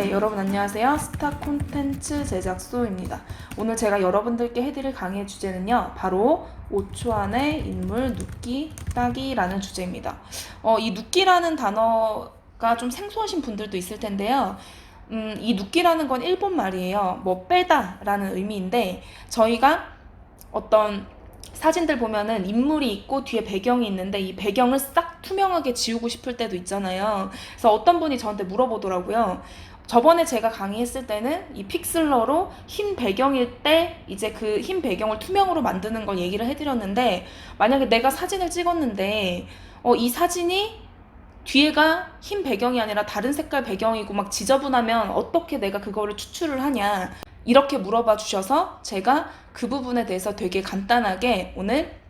네, 여러분 안녕하세요. 스타 콘텐츠 제작소입니다. 오늘 제가 여러분들께 해드릴 강의의 주제는요, 바로 5초 안에 인물 눕기 따기라는 주제입니다. 어, 이 눕기라는 단어가 좀 생소하신 분들도 있을 텐데요. 음, 이 눕기라는 건 일본 말이에요. 뭐 빼다라는 의미인데 저희가 어떤 사진들 보면은 인물이 있고 뒤에 배경이 있는데 이 배경을 싹 투명하게 지우고 싶을 때도 있잖아요. 그래서 어떤 분이 저한테 물어보더라고요. 저번에 제가 강의했을 때는 이 픽슬러로 흰 배경일 때 이제 그 흰 배경을 투명으로 만드는 걸 얘기를 해드렸는데 만약에 내가 사진을 찍었는데 어, 이 사진이 뒤에가 흰 배경이 아니라 다른 색깔 배경이고 막 지저분하면 어떻게 내가 그거를 추출을 하냐 이렇게 물어봐 주셔서 제가 그 부분에 대해서 되게 간단하게 오늘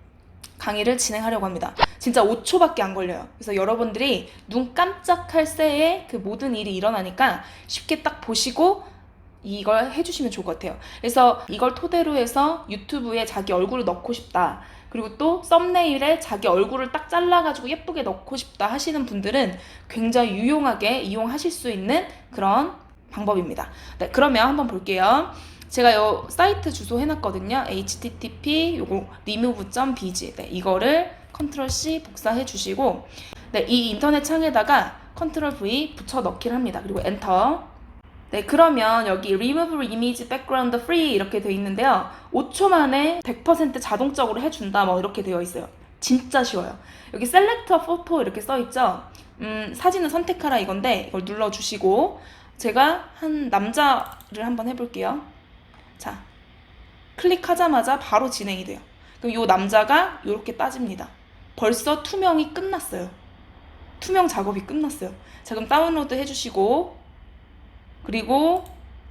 강의를 진행하려고 합니다. 진짜 5초밖에 안 걸려요. 그래서 여러분들이 눈 깜짝할 새에 그 모든 일이 일어나니까 쉽게 딱 보시고 이걸 해주시면 좋을 것 같아요. 그래서 이걸 토대로 해서 유튜브에 자기 얼굴을 넣고 싶다. 그리고 또 썸네일에 자기 얼굴을 딱 잘라가지고 예쁘게 넣고 싶다 하시는 분들은 굉장히 유용하게 이용하실 수 있는 그런 방법입니다. 네, 그러면 한번 볼게요. 제가 요 사이트 주소 해놨거든요. http 요거 remove.bg 네, 이거를 컨트롤 C 복사해 주시고 네, 이 인터넷 창에다가 컨트롤 V 붙여 넣기를 합니다. 그리고 엔터 네, 그러면 여기 remove image background free 이렇게 되어 있는데요. 5초 만에 100% 자동적으로 해준다 뭐 이렇게 되어 있어요. 진짜 쉬워요. 여기 select 이렇게 써 있죠. 음, 사진을 선택하라 이건데 이걸 눌러 주시고 제가 한 남자를 한번 해볼게요. 자, 클릭하자마자 바로 진행이 돼요. 그럼 이 남자가 이렇게 따집니다. 벌써 투명이 끝났어요. 투명 작업이 끝났어요. 자, 그럼 다운로드 해주시고 그리고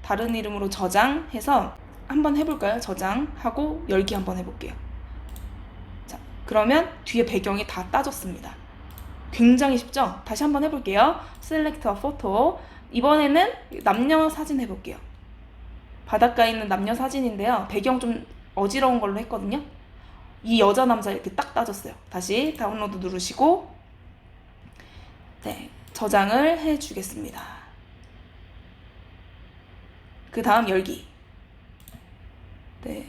다른 이름으로 저장해서 한번 해볼까요? 저장하고 열기 한번 해볼게요. 자, 그러면 뒤에 배경이 다 따졌습니다. 굉장히 쉽죠? 다시 한번 해볼게요. Select a photo. 이번에는 남녀 사진 해볼게요. 바닷가에 있는 남녀 사진인데요. 배경 좀 어지러운 걸로 했거든요. 이 여자 남자 이렇게 딱 따졌어요. 다시 다운로드 누르시고 네, 저장을 해 주겠습니다. 그 다음 열기. 네,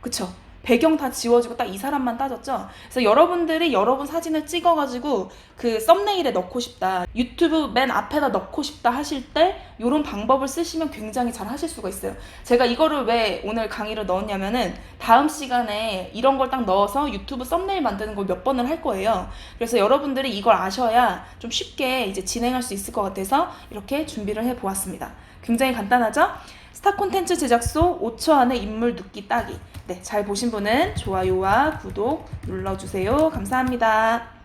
그쵸. 배경 다 지워지고 딱 이 사람만 따졌죠. 그래서 여러분들이 여러분 사진을 찍어가지고 그 썸네일에 넣고 싶다, 유튜브 맨 앞에다 넣고 싶다 하실 때 이런 방법을 쓰시면 굉장히 잘 하실 수가 있어요. 제가 이거를 왜 오늘 강의를 넣었냐면은 다음 시간에 이런 걸 딱 넣어서 유튜브 썸네일 만드는 걸 몇 번을 할 거예요. 그래서 여러분들이 이걸 아셔야 좀 쉽게 이제 진행할 수 있을 것 같아서 이렇게 준비를 해 보았습니다. 굉장히 간단하죠? 스타 콘텐츠 제작소 5초 안에 인물 눕기 따기. 네, 잘 보신 분은 좋아요와 구독 눌러주세요. 감사합니다.